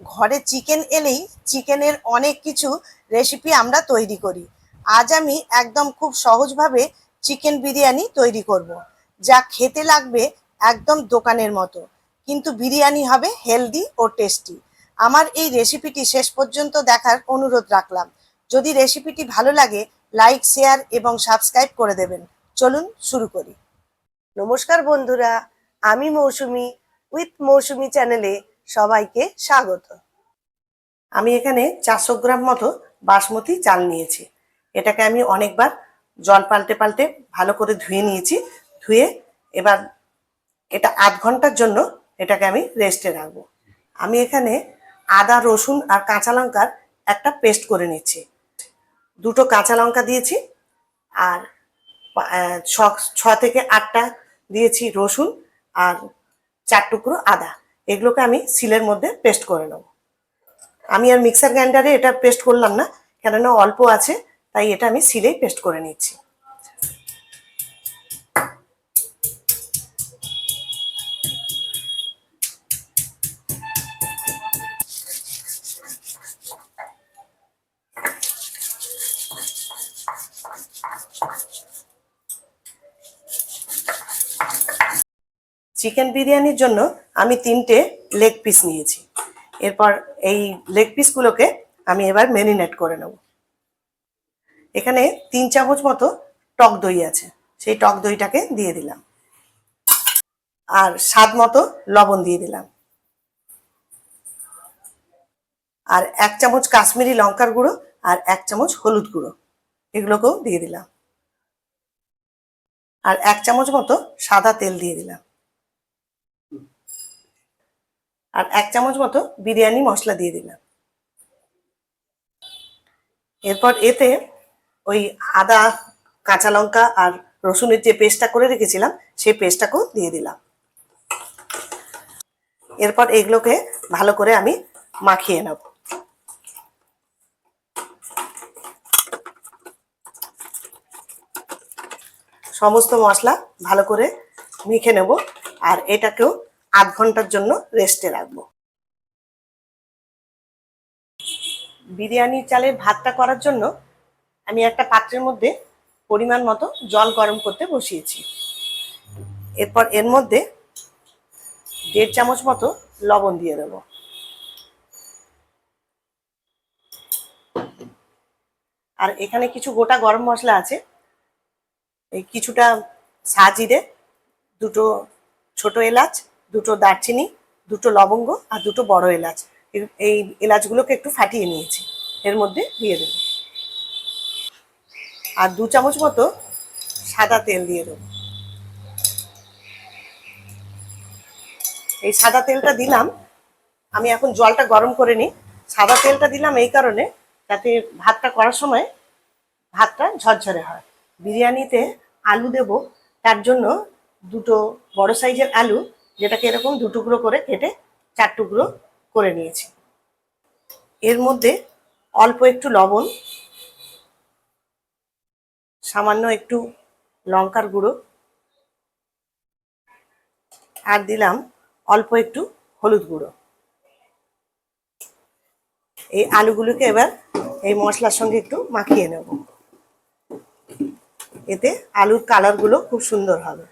ঘরে চিকেন এলেই চিকেনের অনেক কিছু রেসিপি আমরা তৈরি করি। আজ আমি একদম খুব সহজভাবে চিকেন বিরিয়ানি তৈরি করব। যা খেতে লাগবে একদম দোকানের মতো। কিন্তু বিরিয়ানি হবে হেলদি ও টেস্টি আমার এই রেসিপিটি শেষ পর্যন্ত দেখার অনুরোধ রাখলাম। যদি রেসিপিটি ভালো লাগে লাইক শেয়ার এবং সাবস্ক্রাইব করে দেবেন। চলুন শুরু করি। নমস্কার বন্ধুরা, আমি মৌসুমি উইথ মৌসুমি চ্যানেলে সবাইকে স্বাগত। আমি এখানে চারশো গ্রাম মতো বাসমতি চাল নিয়েছি। এটাকে আমি অনেকবার জল পাল্টে পাল্টে ভালো করে ধুয়ে নিয়েছি। ধুয়ে এবার এটা আধ ঘণ্টার জন্য এটাকে আমি রেস্টে রাখব। আমি এখানে আদা, রসুন আর কাঁচা লঙ্কার একটা পেস্ট করে নিচ্ছি। দুটো কাঁচা লঙ্কা দিয়েছি আর ছ থেকে আটটা দিয়েছি রসুন আর চার টুকরো আদা। এগুলোকে আমি সিলের মধ্যে পেস্ট করে নেব। আমি আর মিক্সার গ্রাইন্ডারে এটা পেস্ট করলাম না, কেননা অল্প আছে, তাই এটা আমি সিলেই পেস্ট করে নিচ্ছি। চিকেন বিরিয়ানির জন্য আমি তিনটে লেগ পিস নিয়েছি। এরপর এই লেগ পিসগুলোকে আমি এবার মেরিনেট করে নেব। এখানে তিন চামচ মতো টক দই আছে, সেই টক দইটাকে দিয়ে দিলাম। আর স্বাদ মতো লবণ দিয়ে দিলাম। আর এক চামচ কাশ্মীরি লঙ্কার গুঁড়ো আর এক চামচ হলুদ গুঁড়ো, এগুলোকেও দিয়ে দিলাম। আর এক চামচ মতো সাদা তেল দিয়ে দিলাম। আর এক চামচ মতো বিরিয়ানি মশলা দিয়ে দিলাম। এরপর এতে ওই আদা, কাঁচা লঙ্কা আর রসুনের যে পেস্টটা করে রেখেছিলাম, সেই পেস্টটাকেও দিয়ে দিলাম। এরপর এগুলোকে ভালো করে আমি মাখিয়ে নেব। সমস্ত মশলা ভালো করে মেখে নেব আর এটাকেও আধ ঘণ্টার জন্য রেস্টে রাখব। বিরিয়ানি, চালের ভাতটা করার জন্য আমি একটা পাত্রের মধ্যে পরিমাণ মতো জল গরম করতে বসিয়েছি। এরপর এর মধ্যে দেড় চামচ মতো লবণ দিয়ে দেবো। আর এখানে কিছু গোটা গরম মশলা আছে। এই কিছুটা সাজিরে দুটো ছোট এলাচ দুটো দারচিনি, দুটো লবঙ্গ আর দুটো বড় এলাচ। এই এলাচগুলোকে একটু ফাটিয়ে নিয়েছি। এর মধ্যে দিয়ে দেবো। আর দু চামচ মতো সাদা তেল দিয়ে দেবো। এই সাদা তেলটা দিলাম। আমি এখন জলটা গরম করে নিই। সাদা তেলটা দিলাম এই কারণে যাতে ভাতটা করার সময় ভাতটা ঝরঝরে হয়। বিরিয়ানিতে আলু দেব। তার জন্য দুটো বড় সাইজের আলু যেটাকে এরকম দু টুকরো করে কেটে চার টুকরো করে নিয়েছি। এর মধ্যে অল্প একটু লবণ, সামান্য একটু লঙ্কার গুঁড়ো, আর দিলাম অল্প একটু হলুদ গুঁড়ো। এই আলুগুলোকে এবার এই মশলার সঙ্গে একটু মাখিয়ে নেব। এতে আলুর কালারগুলো খুব সুন্দর হবে।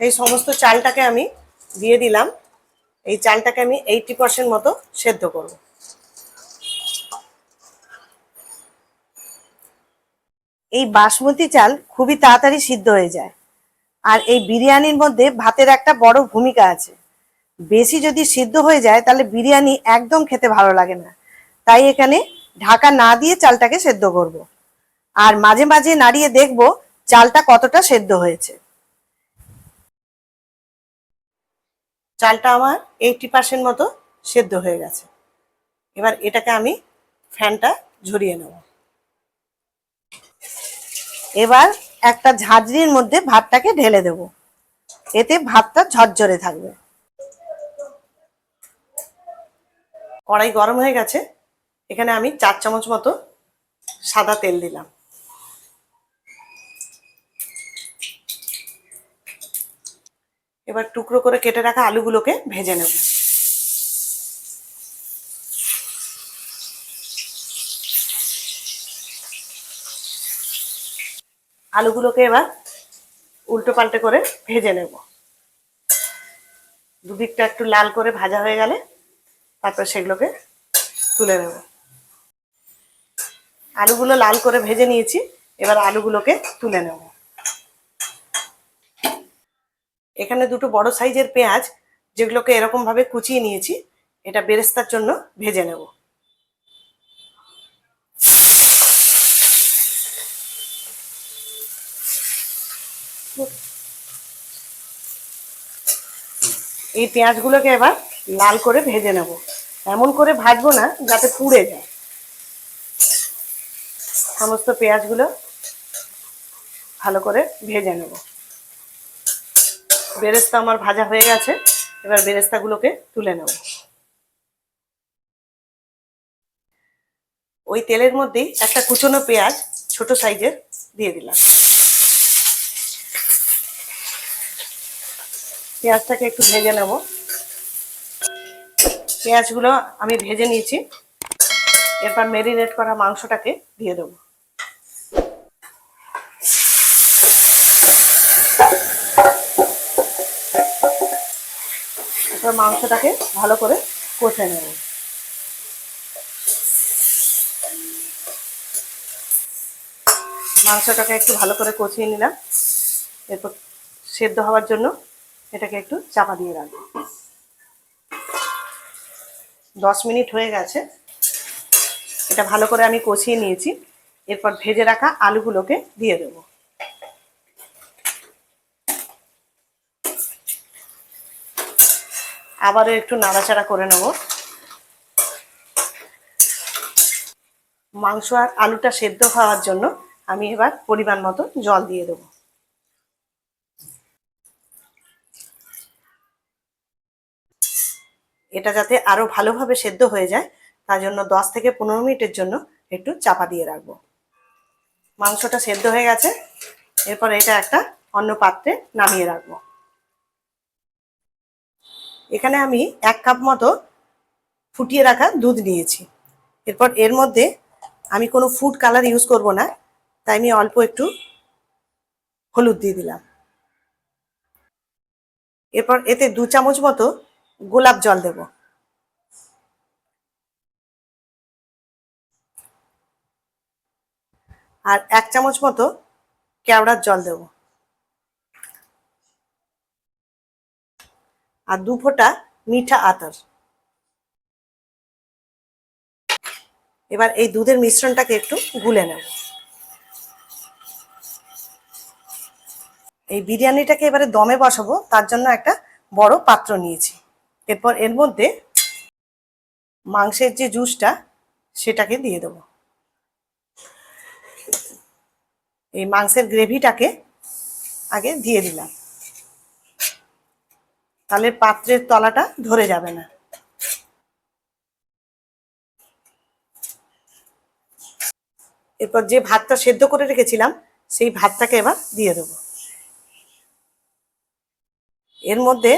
এই সমস্ত চালটাকে আমি দিয়ে দিলাম। এই চালটাকে আমি এইটি পার্সেন্ট মতো সেদ্ধ করব। এই বাসমতি চাল খুবই তাড়াতাড়ি সিদ্ধ হয়ে যায়। আর এই বিরিয়ানির মধ্যে ভাতের একটা বড় ভূমিকা আছে। বেশি যদি সিদ্ধ হয়ে যায়, তাহলে বিরিয়ানি একদম খেতে ভালো লাগে না। তাই এখানে ঢাকা না দিয়ে চালটাকে সেদ্ধ করব। আর মাঝে মাঝে নাড়িয়ে দেখব চালটা কতটা সেদ্ধ হয়েছে। চালটা আমার এইটি পার্সেন্ট মতো সেদ্ধ হয়ে গেছে। এবার এটাকে আমি ফ্যানটা ঝরিয়ে নেব। এবার একটা ঝাঁঝরির মধ্যে ভাতটাকে ঢেলে দেব। এতে ভাতটা ঝরঝরে থাকবে। কড়াই গরম হয়ে গেছে। এখানে আমি চার চামচ মতো সাদা তেল দিলাম। এবার টুকরো করে কেটে রাখা আলুগুলোকে ভেজে নেব। আলুগুলোকে এবার উল্টো পাল্টে করে ভেজে নেব। দুদিকটা একটু লাল করে ভাজা হয়ে গেলে তারপর সেগুলোকে তুলে নেব। আলুগুলো লাল করে ভেজে নিয়েছি, এবার আলুগুলোকে তুলে নেব। এখানে দুটো বড় সাইজের পেঁয়াজ, যেগুলোকে এরকম ভাবে কুচিয়ে নিয়েছি, এটা বেরেস্তার জন্য ভেজে নেব। এই পেঁয়াজগুলোকে এবার লাল করে ভেজে নেব। এমন করে ভাজবো না, যাতে পুড়ে যায়। সমস্ত পেঁয়াজগুলো ভালো করে ভেজে নেব। বেরেস্তা আমার ভাজা হয়ে গেছে। এবার বেরেস্তাগুলোকে তুলে নেব। ওই তেলের মধ্যেই একটা কুচনো পেঁয়াজ ছোট সাইজের দিয়ে দিলাম। পেঁয়াজটাকে একটু ভেজে নেব। পেঁয়াজগুলো আমি ভেজে নিয়েছি। এরপর মেরিনেট করা মাংসটাকে দিয়ে দেবো। এরপর মাংসটাকে ভালো করে কষে নেব। মাংসটাকে একটু ভালো করে কষিয়ে নিলাম। এরপর সেদ্ধ হওয়ার জন্য এটাকে একটু চাপা দিয়ে রাখব। দশ মিনিট হয়ে গেছে। এটা ভালো করে আমি কষিয়ে নিয়েছি। এরপর ভেজে রাখা আলুগুলোকে দিয়ে দেব। আবারও একটু নাড়াচাড়া করে নেব। মাংস আর আলুটা সেদ্ধ হওয়ার জন্য আমি এবার পরিমাণ মতো জল দিয়ে দেবো। এটা যাতে আরও ভালোভাবে সেদ্ধ হয়ে যায়, তার জন্য দশ থেকে পনেরো মিনিটের জন্য একটু চাপা দিয়ে রাখব। মাংসটা সেদ্ধ হয়ে গেছে, এরপর এটা একটা অন্য পাত্রে নামিয়ে রাখব। এখানে আমি এক কাপ মতো ফুটিয়ে রাখা দুধ নিয়েছি। এরপর এর মধ্যে আমি কোনো ফুড কালার ইউজ করব না, তাই আমি অল্প একটু হলুদ দিয়ে দিলাম। এরপর এতে দু চামচ মতো গোলাপ জল দেব। আর এক চামচ মতো কেওড়ার জল দেব। আর দু ফোঁটা মিঠা আতর। এবার এই দুধের মিশ্রণটাকে একটু গুলে নেব। এই বিরিয়ানিটাকে এবারে দমে বসাবো, তার জন্য একটা বড় পাত্র নিয়েছি। এরপর এর মধ্যে মাংসের যে জুসটা, সেটাকে দিয়ে দেব। এই মাংসের গ্রেভিটাকে আগে দিয়ে দিলাম। তাহলে পাত্রের তলাটা ধরে যাবে না। এরপর যে ভাতটা সেদ্ধ করে রেখেছিলাম, সেই ভাতটাকে এবার দিয়ে দেবো। এর মধ্যে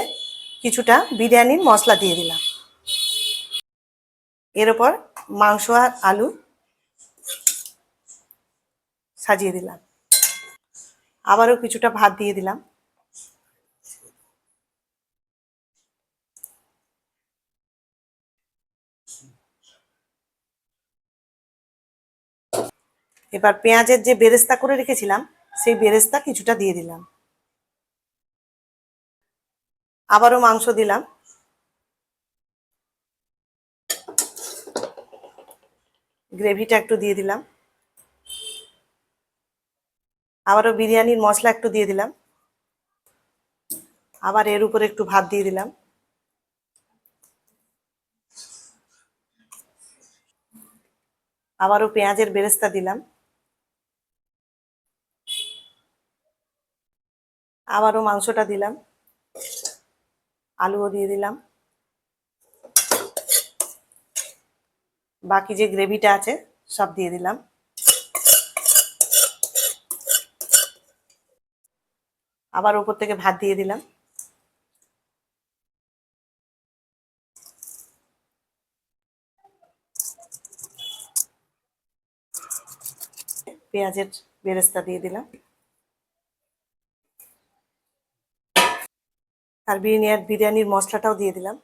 কিছুটা বিরিয়ানির মশলা দিয়ে দিলাম। এর ওপর মাংস আর আলু সাজিয়ে দিলাম। আবারও কিছুটা ভাত দিয়ে দিলাম। এবার পেঁয়াজের যে বেরেস্তা করে রেখেছিলাম, সেই বেরেস্তা কিছুটা দিয়ে দিলাম। আবারও মাংস দিলাম। গ্রেভিটা একটু দিয়ে দিলাম। আবারও বিরিয়ানির মশলা একটু দিয়ে দিলাম। আবার এর উপরে একটু ভাত দিয়ে দিলাম। আবারও পেঁয়াজের বেরেস্তা দিলাম। আবারও মাংসটা দিলাম। আলুও দিয়ে দিলাম। বাকি যে গ্রেভিটা আছে, সব দিয়ে দিলাম। আবার ওপর থেকে ভাত দিয়ে দিলাম। পেঁয়াজের বেরেস্তা দিয়ে দিলাম। আর বিরিয়ানি বিরিয়ানির মশলাটাও দিয়ে দিলাম।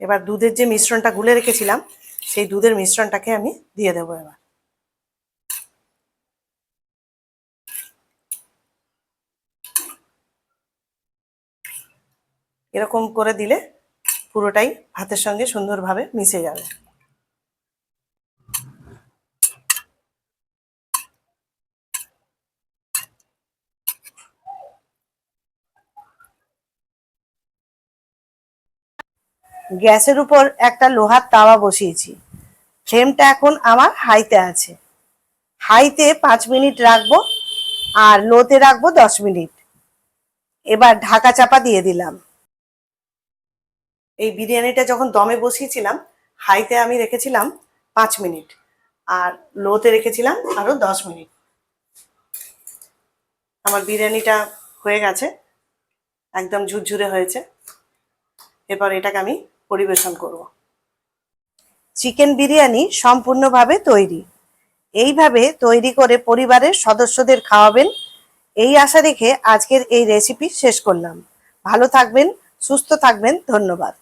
এবার দুধের যে মিশ্রণটা গুলে রেখেছিলাম, সেই দুধের মিশ্রণটাকে আমি দিয়ে দেবো এবার। এরকম করে দিলে পুরোটাই ভাতের সঙ্গে সুন্দরভাবে মিশে যাবে। গ্যাসের উপর একটা লোহার তাওয়া বসিয়েছি। ফ্লেমটা এখন আমার হাইতে আছে। হাইতে পাঁচ মিনিট রাখব আর লোতে রাখব দশ মিনিট। এবার ঢাকা চাপা দিয়ে দিলাম। এই বিরিয়ানিটা যখন দমে বসিয়েছিলাম, হাইতে আমি রেখেছিলাম পাঁচ মিনিট আর লোতে রেখেছিলাম আরও দশ মিনিট। আমার বিরিয়ানিটা হয়ে গেছে, একদম ঝুরঝুরে হয়েছে। এরপর এটাকে আমি পরিবেশন করব। চিকেন বিরিয়ানি সম্পূর্ণভাবে তৈরি। এইভাবে তৈরি করে পরিবারের সদস্যদের খাওয়াবেন। এই আশা রেখে আজকের এই রেসিপি শেষ করলাম। ভালো থাকবেন, সুস্থ থাকবেন, ধন্যবাদ।